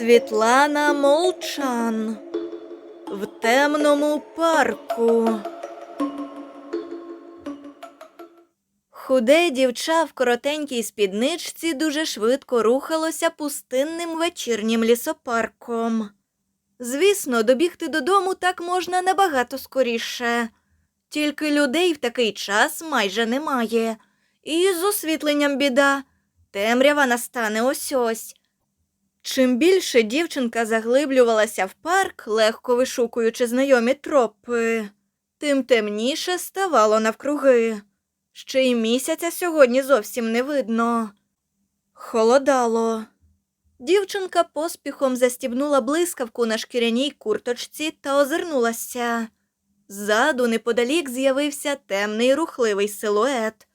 Світлана Молчан в темному парку. Худе дівча в коротенькій спідничці дуже швидко рухалося пустинним вечірнім лісопарком. Звісно, добігти додому так можна набагато скоріше. Тільки людей в такий час майже немає. І з освітленням біда. Темрява настане ось ось. Чим більше дівчинка заглиблювалася в парк, легко вишукуючи знайомі тропи, тим темніше ставало навкруги. Ще й місяця сьогодні зовсім не видно. Холодало. Дівчинка поспіхом застібнула блискавку на шкіряній курточці та озирнулася. Ззаду неподалік з'явився темний рухливий силует.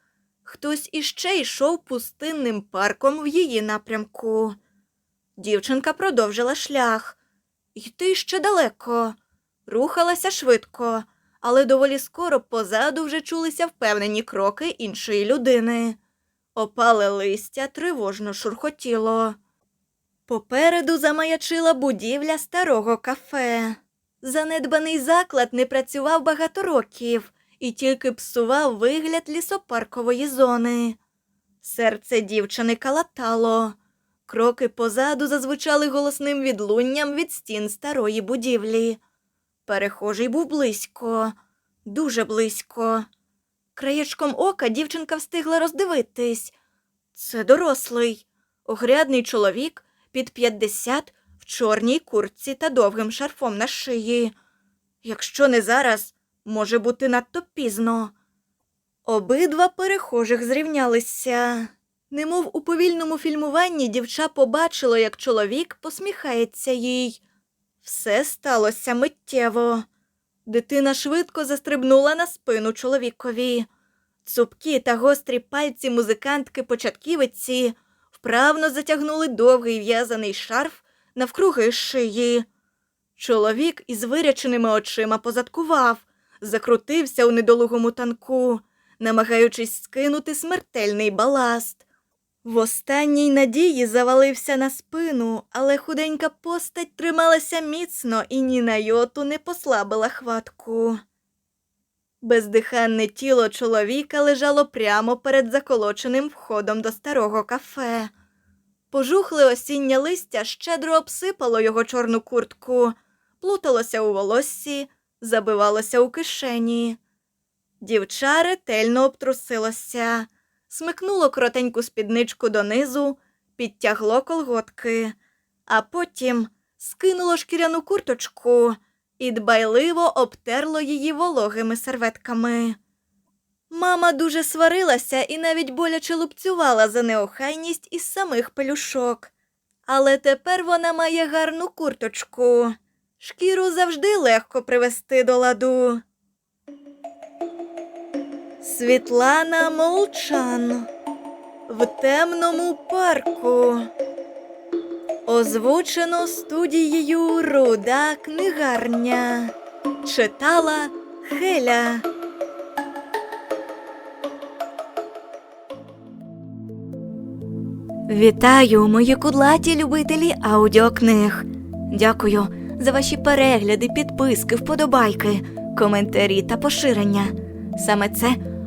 Хтось іще йшов пустинним парком в її напрямку. Дівчинка продовжила шлях. Йти ще далеко. Рухалася швидко, але доволі скоро позаду вже чулися впевнені кроки іншої людини. Опале листя тривожно шурхотіло. Попереду замаячила будівля старого кафе. Занедбаний заклад не працював багато років і тільки псував вигляд лісопаркової зони. Серце дівчини калатало. Кроки позаду зазвучали голосним відлунням від стін старої будівлі. Перехожий був близько, дуже близько. Краєчком ока дівчинка встигла роздивитись. Це дорослий, огрядний чоловік під 50 в чорній куртці та довгим шарфом на шиї. Якщо не зараз, може бути надто пізно. Обидва перехожих зрівнялися. Немов у повільному фільмуванні дівча побачило, як чоловік посміхається їй. Все сталося миттєво. Дитина швидко застрибнула на спину чоловікові. Цупкі та гострі пальці музикантки початківиці вправно затягнули довгий в'язаний шарф навкруги шиї. Чоловік із виряченими очима позадкував, закрутився у недолугому танку, намагаючись скинути смертельний баласт. В останній надії завалився на спину, але худенька постать трималася міцно і ні на йоту не послабила хватку. Бездиханне тіло чоловіка лежало прямо перед заколоченим входом до старого кафе. Пожухле осіннє листя щедро обсипало його чорну куртку, плуталося у волоссі, забивалося у кишені. Дівча ретельно обтрусилося, смикнуло коротеньку спідничку донизу, підтягло колготки, а потім скинуло шкіряну курточку і дбайливо обтерло її вологими серветками. Мама дуже сварилася і навіть боляче лупцювала за неохайність із самих пелюшок. Але тепер вона має гарну курточку. Шкіру завжди легко привести до ладу. Світлана Молчан в темному парку. Озвучено студією Руда книгарня. Читала Хеля. Вітаю, мої кудлаті любителі аудіокниг. Дякую за ваші перегляди, підписки, вподобайки, коментарі та поширення. Саме це